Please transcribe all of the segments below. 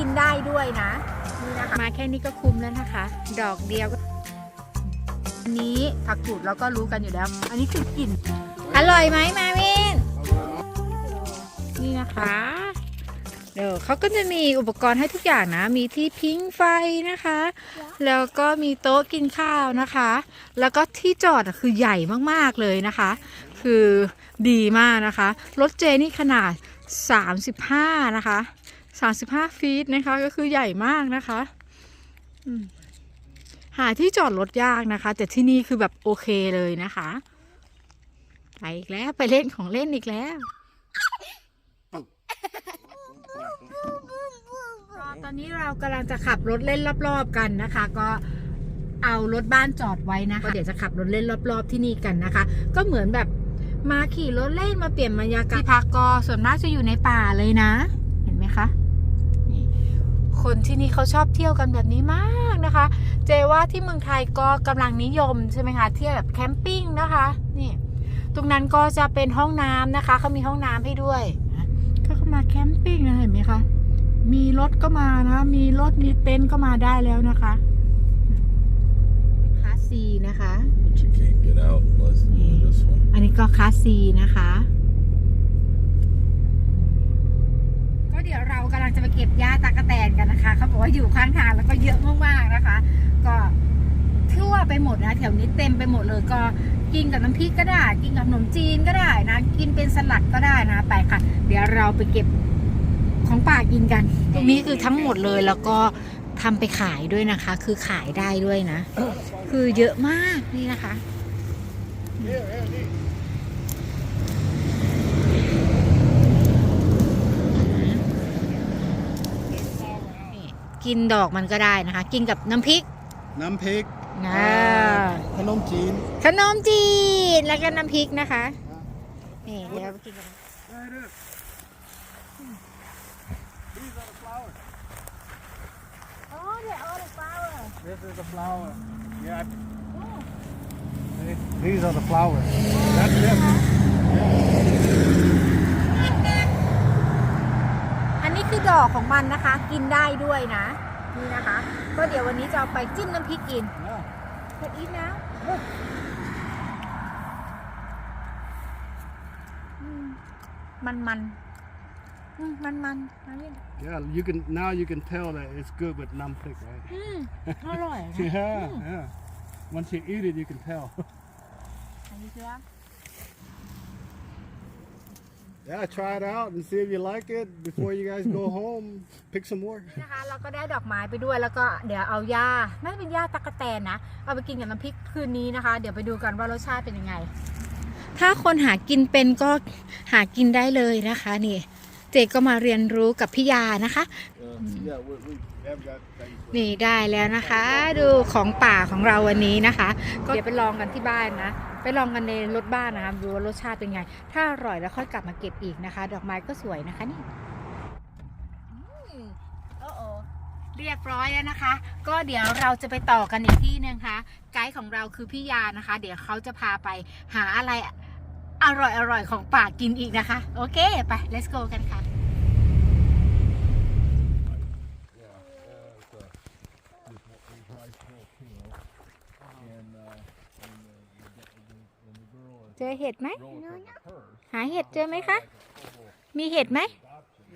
กินได้ด้วยนะนี่นะคะมาแค่นี้ก็คุ้มแล้วนะคะ ดอกเดียวอันนี้ผักกูดเราก็รู้กันอยู่แล้ว อันนี้คือกลิ่นอร่อยไหมมาวินนี่นะคะเดี๋ยวเขาก็จะมีอุปกรณ์ให้ทุกอย่างนะ มีที่พิงไฟนะคะ แล้วก็มีโต๊ะกินข้าวนะคะ แล้วก็ที่จอดอะคือใหญ่มากๆเลยนะคะ คือดีมากนะคะ รถเจนี่ขนาด 35 นะคะ 35ฟีตนะคะ ก็คือใหญ่มากนะคะอืมหาที่จอดรถยากนะคะ แต่ที่นี่คือแบบโอเคเลยนะคะ ไปอีกแล้วไปเล่นของเล่นอีกแล้วตอนนี้เรากำลังจะขับรถเล่นรอบๆกันนะคะ ก็เอารถบ้านจอดไว้นะคะเดี๋ยวจะขับรถเล่นรอบๆที่นี่กันนะคะ ก็เหมือนแบบมาขี่รถเล่นมาเปลี่ยนบรรยากาศที่พักก็ส่วนมากจะอยู่ในป่าเลยนะเห็นไหมคะนี่ คนที่นี่เขาชอบเที่ยวกันแบบนี้มากนะคะ เจว่าที่เมืองไทยก็กำลังนิยมใช่ไหมคะเที่ยวแบบแคมปิ้งนะคะนี่ตรงนั้นก็จะเป็นห้องน้ำนะคะเขามีห้องน้ำให้ด้วยก็เข้ามาแคมปิ้งนะเห็นไหมคะมีรถก็มานะ มีรถมีเต็นท์ก็มาได้แล้วนะคะคลาสซีนะคะ But you can't get out unless you do this one. อันนี้ก็คลาสซีนะคะ งจะไปเก็บหญ้าตากระแตนกันนะคะ เขาบอกว่าอยู่ข้างทางแล้วก็เยอะมากๆนะคะ ก็ทั่วไปหมดนะแถวนี้เต็มไปหมดเลยก็กินกับน้ำพริกก็ได้ กินกับขนมจีนก็ได้นะ กินเป็นสลัดก็ได้นะไปค่ะ เดี๋ยวเราไปเก็บของป่ากินกัน ตรงนี้คือทั้งหมดเลยแล้วก็ทำไปขายด้วยนะคะ คือขายได้ด้วยนะ คือเยอะมากนี่นะคะนี่ กินดอกมันก็ได้นะคะ กินกับน้ำพริก น้ำพริกอ่าขนมจีน ขนมจีนแล้วก็น้ำพริกนะคะ นี่เดี๋ยวเราไปกินกัน Oh, they're all the flower. This is the flower yeah these are the flowers that's it อันนี้คือ ดอกของมันนะคะ กินได้ด้วยนะ นี่นะคะ ก็เดี๋ยววันนี้จะเอาไปจิ้มน้ำพริกกิน yeah กดอีทนะอืมมันมันอืมมันมันนะเนี่ย yeah you can now you can tell that it's good with น้ำพริก right อืมอร่อยนะ yeah yeah once you eat it you can tell อันนี้คือว่า yeah try it out and see if you like it before you guys go home pick some more นะคะเราก็ได้ดอกไม้ไปด้วยแล้วก็เดี๋ยวเอาหญ้าน่าจะเป็นหญ้าตะกะแตนนะ เอาไปกินกับน้ำพริกคืนนี้นะคะ เดี๋ยวไปดูกันว่ารสชาติเป็นยังไง ถ้าคนหากินเป็นก็หากินได้เลยนะคะนี่ เจก็มาเรียนรู้กับพี่ยานะคะ นี่ได้แล้วนะคะ ดูของป่าของเราวันนี้นะคะ ก็เดี๋ยวไปลองกันที่บ้านนะ ไปลองกันในรถบ้านนะคะดูว่ารสชาติเป็นไง ถ้าอร่อยแล้วค่อยกลับมาเก็บอีกนะคะ ดอกไม้ก็สวยนะคะนี่เรียบร้อยแล้วนะคะ ก็เดี๋ยวเราจะไปต่อกันอีกที่นึงคะไกด์ของเราคือพี่ยานะคะ เดี๋ยวเขาจะพาไปหาอะไร อร่อยอร่อยของป่ากินอีกนะคะ โอเค ไป let's go กันค่ะ เจอเห็ดไหม หาเห็ดเจอไหมคะ มีเห็ดไหม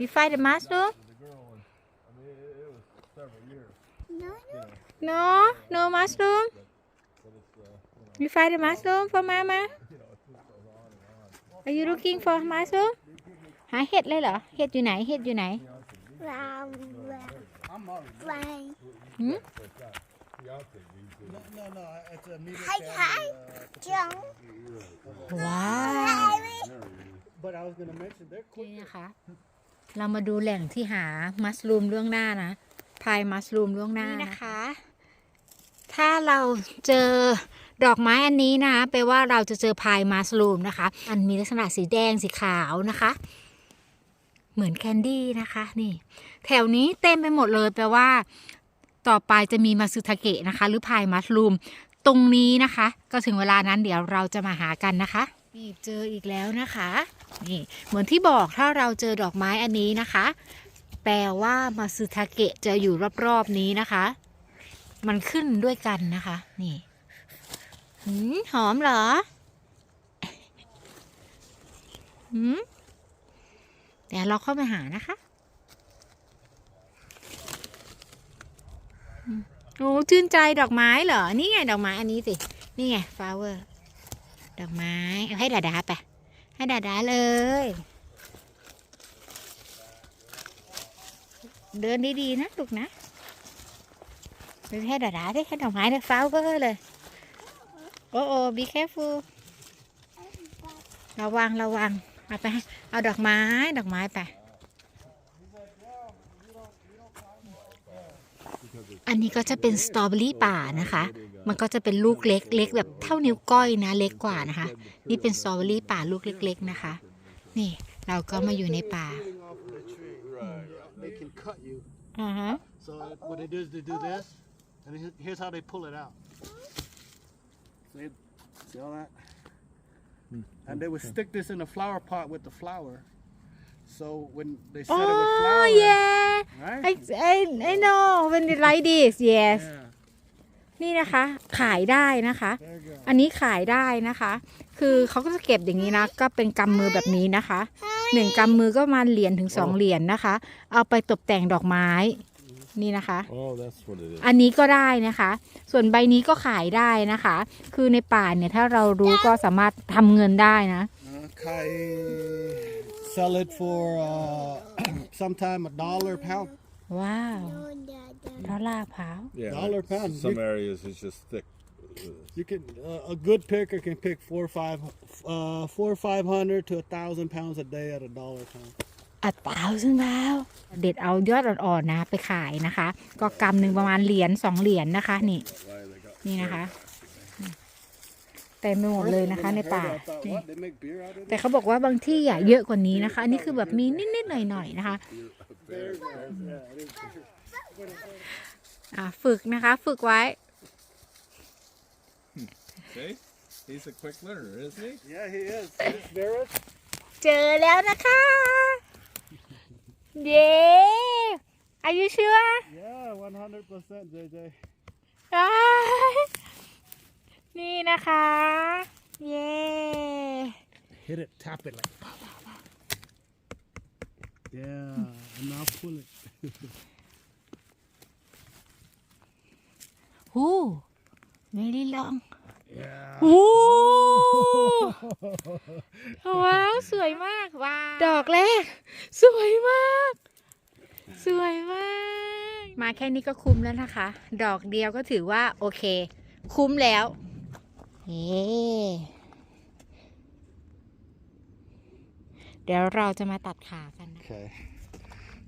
You find the mushroom No no mushroom You find the mushroom for mama Are you looking for mushroom หาเห็ดเลยเหรอ เห็ดอยู่ไหน เห็ดอยู่ไหนหืม no no it's a medium Hi, hi, John. ว้าว but I was gonna mention they're นี่ quick นะคะ เรามาดูแหล่งที่หามัสลูมล่วงหน้านะ พายมัสลูมล่วงหน้านะคะ ถ้าเราเจอ ดอกไม้อันนี้นะแปลว่าเราจะเจอพายมัสลูมนะคะ อันมีลักษณะสีแดงสีขาวนะคะ เหมือนแคนดี้นะคะนี่ แถวนี้เต็มไปหมดเลยแปลว่า ต่อไปจะมีมาซึทาเกะนะคะ หรือพายมัสลูมตรงนี้นะคะ ก็ถึงเวลานั้นเดี๋ยวเราจะมาหากันนะคะนี่เจออีกแล้วนะคะนี่เหมือนที่บอกถ้าเราเจอดอกไม้อันนี้นะคะ แปลว่ามาซึทาเกะจะอยู่รอบๆนี้นะคะ มันขึ้นด้วยกันนะคะ นี่ หืมหอมเหรอหืมเดี๋ยวเราเข้าไปหานะคะโอ้ชื่นใจดอกไม้เหรอ นี่ไงดอกไม้อันนี้สิ นี่ไง flower ดอกไม้เอาให้ดาดาไป ให้ดาดาเลย เดินดีๆนะลูกนะเดินให้ดาดาด้ให้ดอกไม้ได้ flower เลย อ้โอ้ be careful ระวังระวังเอาไปให้เอาดอกไม้ดอกไม้ไป อันนี้ก็จะเป็นสตรอเบอรี่ป่านะคะ มันก็จะเป็นลูกเล็กเล็กแบบเท่านิ้วก้อยนะ เล็กกว่านะคะ นี่เป็นสตรอเบอรี่ป่าลูกเล็ก ๆนะคะ นี่เราก็มาอยู่ในป่า Off of the tree. They can cut you. อ่าฮะ So what they do is they do this, and he- here's how they pull it out. See, see all that? And they would stick this in a flower pot with the flower. So when they set อ๋อ it with flower, yeah right? I I I know when it like this yes Yeah. นี่นะคะขายได้นะคะ There you go. อันนี้ขายได้นะคะ คือเขาก็จะเก็บอย่างนี้นะ ก็เป็นกำมือแบบนี้นะคะหนึ่งกำมือก็ประมาณเหรียญถึงสองเหรียญนะคะ เอาไปตกแต่งดอกไม้ นี่นะคะ Oh, that's what it is. อันนี้ก็ได้นะคะ ส่วนใบนี้ก็ขายได้นะคะ คือในป่าเนี่ยถ้าเรารู้ก็สามารถทำเงินได้นะ Okay. Sell it for uh, sometime a dollar a pound. ว้าวดอลลาร์พร้าว Yeah. Dollar pound. Some You- areas it's just thick. You can uh, a good picker can pick four or five, uh, four or five hundred to a thousand pounds a day at a dollar a pound. อัดเปล่าซึ่งแล้วเด็ดเอายอดอ่อนๆนะ ไปขายนะคะ ก็กำหนึ่งประมาณเหรียญสองเหรียญนะคะ นี่ นี่นะคะเต็มไปหมดเลยนะคะ ในป่า I thought, what? They make beer out of แต่เขาบอกว่าบางที่อะเยอะกว่านี้นะคะ อันนี้คือแบบมีนิดๆหน่อยๆนะคะอะฝึกนะคะ ฝึกไว้ See? He's a quick learner, isn't he? Yeah, he is. He's very. เจอแล้วนะคะ เย้อายุเชื่อ Yeah, one hundred percent, JJ. นี่นะคะ เย้ Hit it, tap it like. pow, pow, pow. Yeah, and now pull it. หูไม่ได้ลอง Yeah. โอ้ ว้าวสวยมากว้าวดอกแรก สวยมาก สวยมาก มาแค่นี้ก็คุ้มแล้วนะคะ ดอกเดียวก็ถือว่าโอเค คุ้มแล้วเย้เดี๋ยวเราจะมาตัดขากันนะ Okay.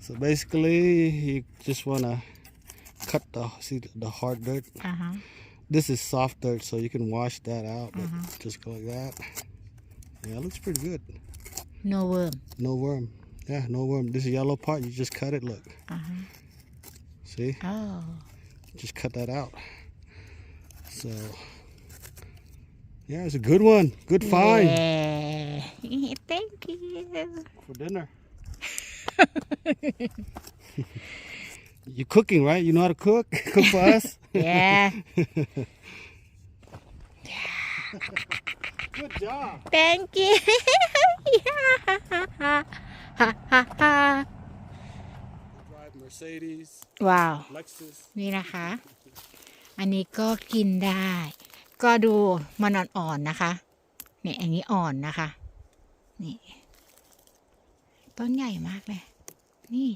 So basically, you just wanna cut the see the, the hard dirt. อ่าฮะ this is soft dirt, so you can wash that out. Uh. Just go like that. Yeah, it looks pretty good. No worm. No worm. Yeah, no worm. This yellow part, you just cut it. Look. Uh -huh. See? Oh. Just cut that out. So, yeah, it's a good one. Good find. Yeah. Thank you. For dinner. You're cooking, right? You know how to cook? cook for us? yeah Good job. thank you Drive Mercedes, ว้าว Lexus. นี่นะคะ อันนี้ก็กินได้ ก็ดูมันอ่อนๆนะคะเนี่ยอันนี้อ่อนนะคะ นี่ ต้นใหญ่มากเลย นี่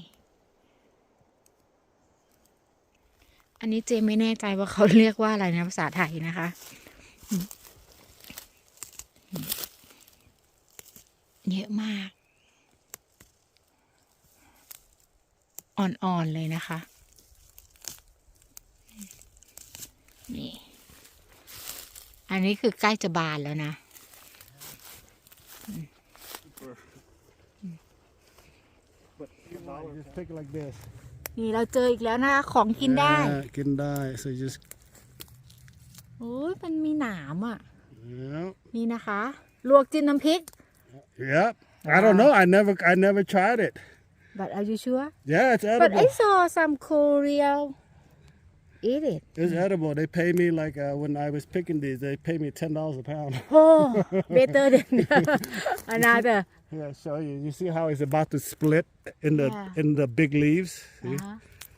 อันนี้เจไม่แน่ใจว่าเขาเรียกว่าอะไรนะภาษาไทยนะคะ เยอะมาก อ่อนๆเลยนะคะ นี่ อันนี้คือใกล้จะบานแล้วนะ But you just pick it like this. นี่เราเจออีกแล้วนะคะของกินได้ Yeah, can die. So you just, โอ้ยมันมีหนามอะ yeah. นี่นะคะ ลวกจิ้มน้ำพริก Yep. I don't know. I never, I never tried it. but are you sure Yeah, it's but edible. I saw some Korean eat it It's edible. They pay me like uh, when I was picking these, they pay me ten dollars a pound. oh better than another Yeah, show you. You see how it's about to split in the Yeah. in the big leaves. See, อ่าฮะ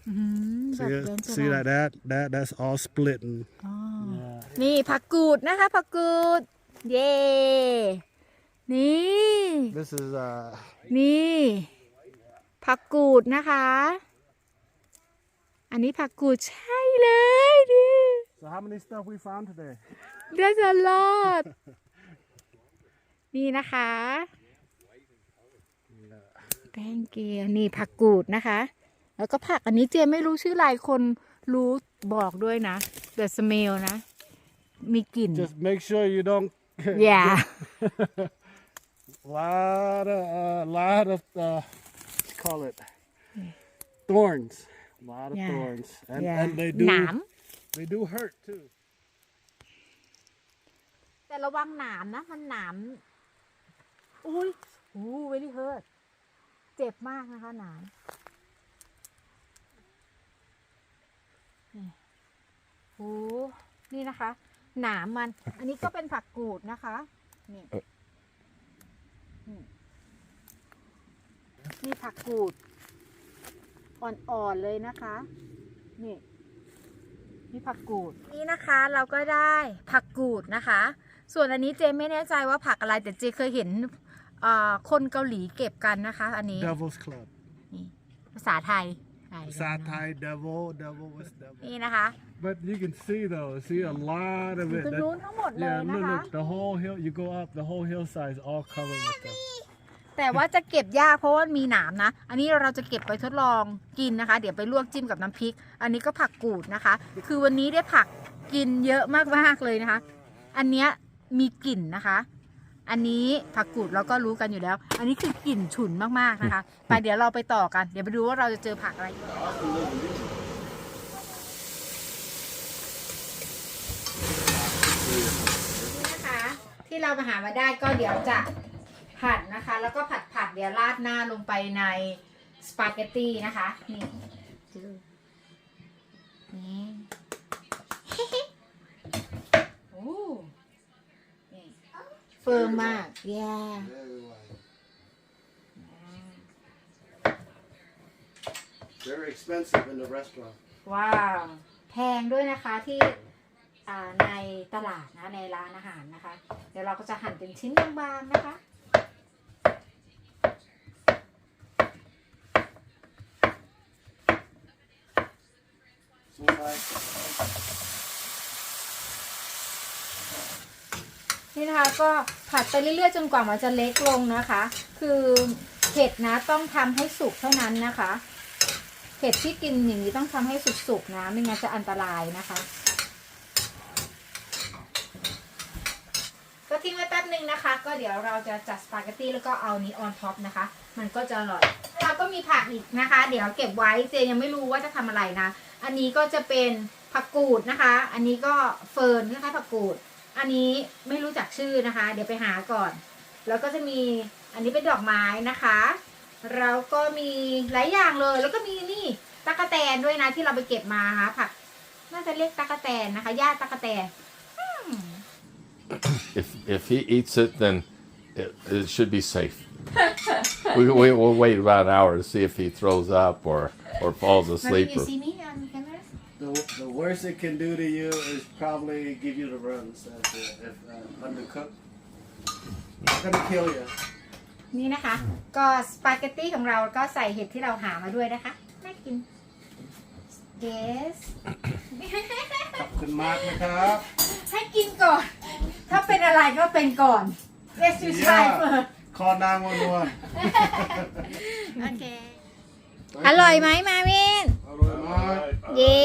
อืมแบบ see, เดิ it? นส see ลั that ด that that that's all split and อ๋อ yeah. นี่ผักกูดนะคะผักกูด เย้นี่ This is uh นี่ผักกูดนะคะ อันนี้ผักกูดใช่เลยดิ so how many stuff we found today? There's a lot นี่นะคะ thank you นี่ผักกูดนะคะ แล้วก็ผักอันนี้เจไม่รู้ชื่ออะไรคนรู้บอกด้วยนะ the smell นะ มีกลิ่น Just make sure you don't yeah lot of uh, lot of uh, what you call it thorns. A lot of Yeah. thorns, and yeah and they do หนาม they do hurt too. แต่ระวังหนามนะมันหนามอุ้ยอู้เวลี่ เฮิร์ตเจ็บมากนะคะหนามนี่โอ้นี่นะคะ หนามมัน อันนี้ก็เป็นผักกูดนะคะนี่นี่นี่ผักกูด อ่อนๆเลยนะคะ นี่นี่ผักกูด นี่นะคะเราก็ได้ผักกูดนะคะ ส่วนอันนี้เจไม่แน่ใจว่าผักอะไรแต่เจเคยเห็นเอ่อคนเกาหลีเก็บกันนะคะ อันนี้ Devil's Club. นี่ภาษาไทยไทย Satai devil, devil was devil. นี่นะคะ But you can see though, see a lot of คือ it. That- นู้นทั้งหมดเลย yeah, นะ look, คะ look, the whole hill. You go up, the whole hillside is all covered with them. แต่ว่าจะเก็บยากเพราะว่ามีหนามนะ อันนี้เราจะเก็บไปทดลองกินนะคะ เดี๋ยวไปลวกจิ้มกับน้ำพริก อันนี้ก็ผักกูดนะคะ คือวันนี้ได้ผักกินเยอะมากๆเลยนะคะ อันเนี้ยมีกลิ่นนะคะ อันนี้ผักกูดเราก็รู้กันอยู่แล้ว อันนี้คือกลิ่นฉุนมากๆนะคะ ไปเดี๋ยวเราไปต่อกัน เดี๋ยวไปดูว่าเราจะเจอผักอะไรอีกนี่นะคะ ที่เราไปหามาได้ก็เดี๋ยวจะผัดนะคะ แล้วก็ผัดผัดเดี๋ยวราดหน้าลงไปในสปาเกตตี้นะคะ นี่ดูนี่โอ้นี่ เฟิร์มมากแย่ Very expensive in the restaurant. ว้าว แพงด้วยนะคะที่อ่าในตลาดนะในร้านอาหารนะคะ เดี๋ยวเราก็จะหั่นเป็นชิ้นบางๆนะคะ So นี่นะคะก็ผัดไปเรื่อยๆจนกว่ามันจะเล็กลงนะคะ คือเห็ดนะต้องทำให้สุกเท่านั้นนะคะเห็ดที่กินอย่างนี้ต้องทำให้สุกๆนะไม่งั้นจะอันตรายนะคะ ก็ทิ้งไว้แป๊บนึงนะคะ ก็เดี๋ยวเราจะจัดสปาเกตตี้แล้วก็เอานี้ออนท็อปนะคะ มันก็จะอร่อยเราก็มีผักอีกนะคะ เดี๋ยวเก็บไว้เจยังไม่รู้ว่าจะทำอะไรนะ อันนี้ก็จะเป็นผักกูดนะคะ อันนี้ก็เฟิร์นคล้ายๆผักกูด อันนี้ไม่รู้จักชื่อนะคะ เดี๋ยวไปหาก่อน แล้วก็จะมีอันนี้เป็นดอกไม้นะคะแล้วก็มีหลายอย่างเลย แล้วก็มีนี่ตะกะแตนด้วยนะที่เราไปเก็บมาค่ะผักน่าจะเรียกตะกะแตนนะคะหญ้าตะกะแตน If if he eats it, then it, it should be safe. we, we will wait about an hour to see if he throws up or or falls asleep. you Or, see me on camera the, the worst it can do to you is probably give you the runs if, if uh, undercooked. Not gonna kill you. นี่นะคะ ก็สปาเกตตี้ของเราก็ใส่เห็ดที่เราหามาด้วยนะคะ น่ากิน yes ขอบคุณมากนะครับ ให้กินก่อน ถ้าเป็นอะไรก็เป็นก่อน yes you try Yeah. first คอนางวันวันโอเค อร่อยไหมมาวิน อร่อยมาก เย้